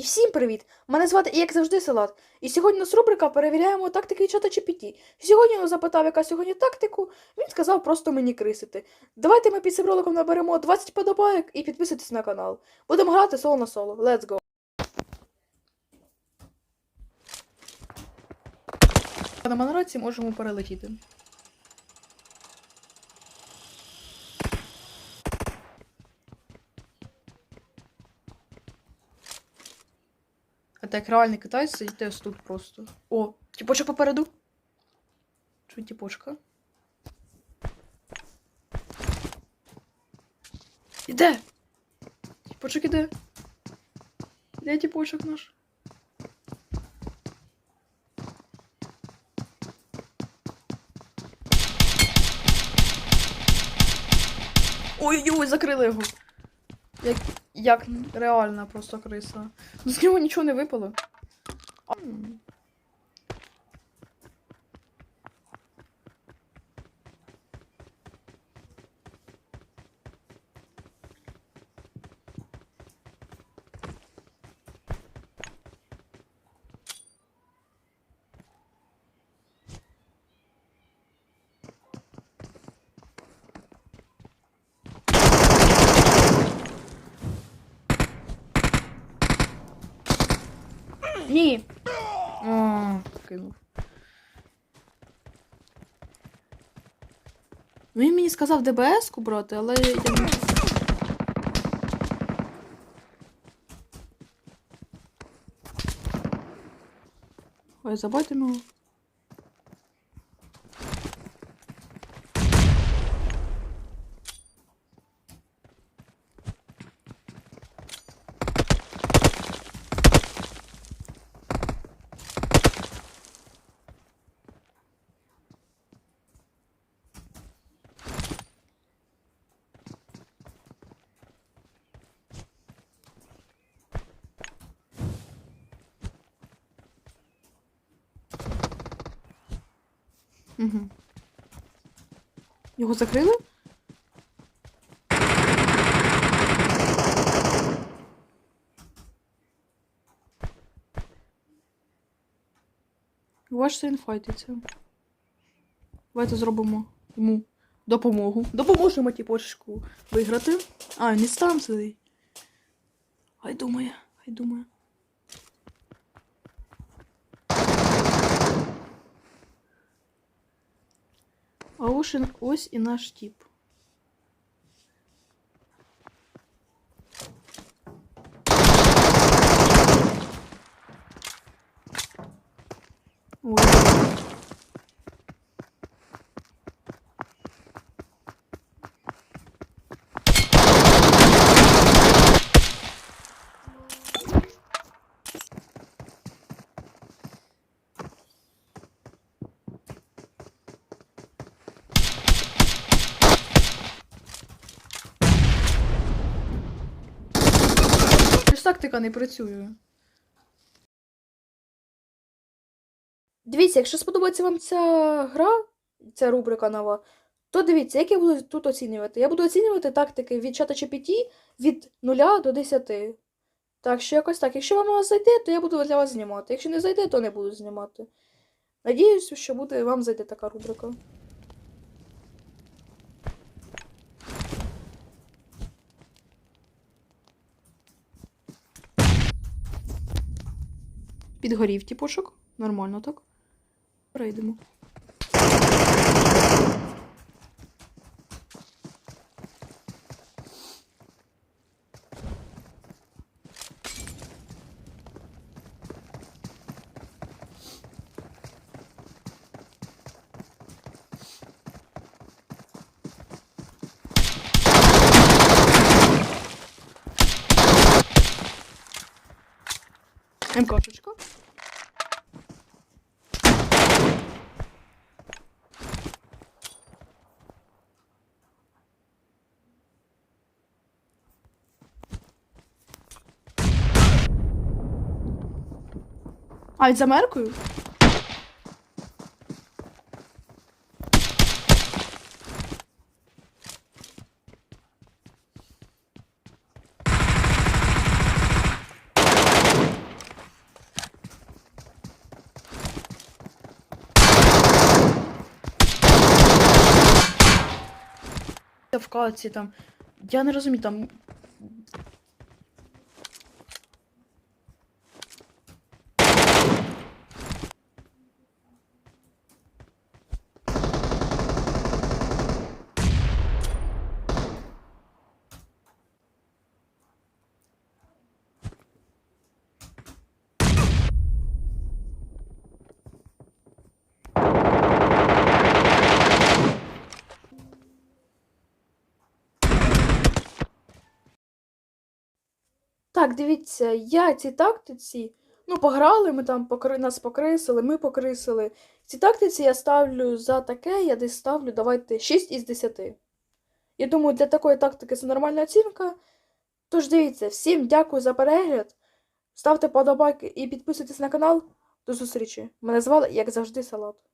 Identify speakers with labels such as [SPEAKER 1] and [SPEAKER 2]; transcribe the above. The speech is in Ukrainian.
[SPEAKER 1] І всім привіт! Мене звати, як завжди, Салат. І сьогодні у нас рубрика перевіряємо тактики чата GPT. Сьогодні я запитав, яка сьогодні тактику. Він сказав просто мені крисити. Давайте ми під цим роликом наберемо 20 подобайок і підписуйтесь на канал. Будемо грати соло на соло. Let's go! На монороці можемо перелетіти. А так реальний китайць сидите ось тут просто. О, тіпочок попереду. Чуть тіпочка. Іде! Тіпочок іде. Де тіпочок наш? Ой-ой, закрили його. Як, як реальна просто криса. Ну з нього нічого не випало. Ні. О, кинув. Ну, він мені сказав ДБС-ку брати, але я не. Ой, забайте його. Угу. Його закрили? Ваш син файтиться. Давайте зробимо йому допомогу. Допоможемо тіпочку виграти. А, він там сидить. Хай думає, хай думає. А ось, ось і наш тип. Ой. Тактика не працює. Дивіться, якщо сподобається вам ця гра, ця рубрика нова, то дивіться, як я буду тут оцінювати. Я буду оцінювати тактики від чата GPT від 0 до 10. Так що якось так. Якщо вам зайде, то я буду для вас знімати. Якщо не зайде, то не буду знімати. Надіюсь, що буде вам зайде така рубрика. Підгорів тіпошок. Нормально так. Перейдемо. МКшечка. А, він замеркою. В калці там. Я не розумію, там Так, дивіться, я ці тактиці. Ну, пограли, ми там покри... нас покрисили, ми покрисили. Ці тактиці я ставлю за таке, я десь ставлю, давайте 6 із 10. Я думаю, для такої тактики це нормальна оцінка. Тож дивіться, всім дякую за перегляд. Ставте подобайки і підписуйтесь на канал. До зустрічі. Мене звали, як завжди, Салат.